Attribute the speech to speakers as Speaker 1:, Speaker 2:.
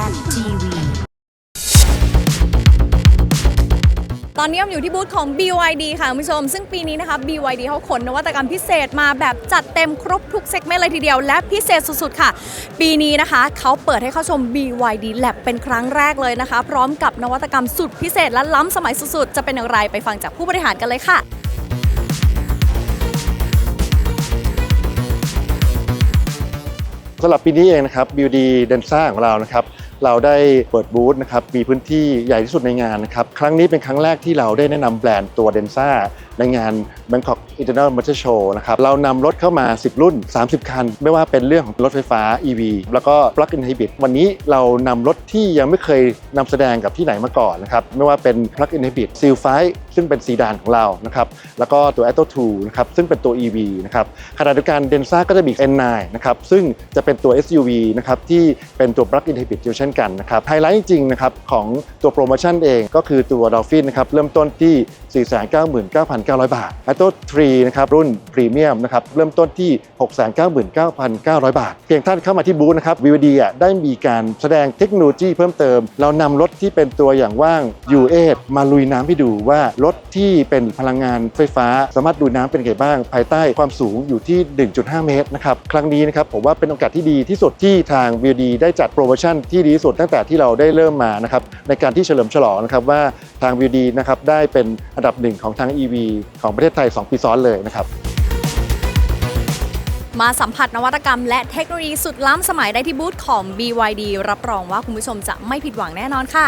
Speaker 1: Z TV
Speaker 2: ตอนนี้ออมอยู่ที่บูธของ BYD ค่ะคุณผู้ชม ซึ่งปีนี้นะคะ BYD เขาขนนวัตกรรมพิเศษมาแบบจัดเต็มครบทุกเซกเมนต์เลยทีเดียว และพิเศษสุดๆ ค่ะ ปีนี้นะคะเขาเปิดให้เข้าชม BYD Lab เป็นครั้งแรกเลยนะคะ พร้อมกับนวัตกรรมสุดพิเศษและล้ำสมัยสุดๆ จะเป็นอย่างไรไปฟังจากผู้บริหารกันเลยค่ะ
Speaker 3: สำหรับปีนี้เองนะครับ BUD d e n s a ของเรานะครับ เราได้เปิดบูธนะครับมีพื้นที่ใหญ่ที่สุดในงานนะครับครั้งนี้เป็นครั้งแรกที่เราได้แนะนำแบรนด์ตัวเดนซ่า ในงาน Bangkok International Motor Show นะครับ เรานำรถเข้ามา 10 รุ่น 30 คัน ไม่ว่าเป็นเรื่องของรถไฟฟ้า EV แล้วก็ Plug-in Hybrid วันนี้เรานำรถที่ยังไม่เคยนำแสดงกับที่ไหนมาก่อนนะครับ ไม่ว่าเป็น Plug-in Hybrid Seal 5ซึ่งเป็นซีดานของเรานะครับ แล้วก็ตัว Atto 2นะครับ ซึ่งเป็นตัว EV นะครับ ขณะเดียวกัน d e n s a ก็จะมี N9 นะครับ ซึ่งจะเป็นตัว SUV นะครับ ที่เป็นตัว Plug-in Hybrid เช่นกันนะครับ ไฮไลท์จริงๆนะครับของตัวโปรโมชั่นเองก็คือตัว Dolphin นะครับ เริ่มต้นที่ 4 9 9 9 0 9,900 บาท Atto 3นะครับรุ่นพรีเมียมนะครับเริ่มต้นที่ 699,900 บาท เพียงท่านเข้ามาที่บูธนะครับ VVD อะได้มีการแสดงเทคโนโลยีเพิ่มเติม เรานำรถที่เป็นตัวอย่างว่าง U8 มาลุยน้ำให้ดูว่ารถที่เป็นพลังงานไฟฟ้า สามารถดูน้ำเป็นไงบ้าง ภายใต้ความสูงอยู่ที่ 1.5 เมตรนะครับครั้งนี้นะครับผมว่าเป็นโอกาสที่ดีที่สุดที่ทาง VVD ได้จัดโปรโมชั่นที่ดีที่สุดตั้งแต่ที่เราได้เริ่มมานะครับในการที่เฉลิมฉลองนะครับว่าทาง VVD นะครับได้เป็นอันดับหนึ่งของทาง EV ของประเทศไทย 2 ปีซ้อนเลยนะครับ
Speaker 2: มาสัมผัสนวัตกรรมและเทคโนโลยีสุดล้ำสมัยได้ที่บูธของ BYD รับรองว่าคุณผู้ชมจะไม่ผิดหวังแน่นอนค่ะ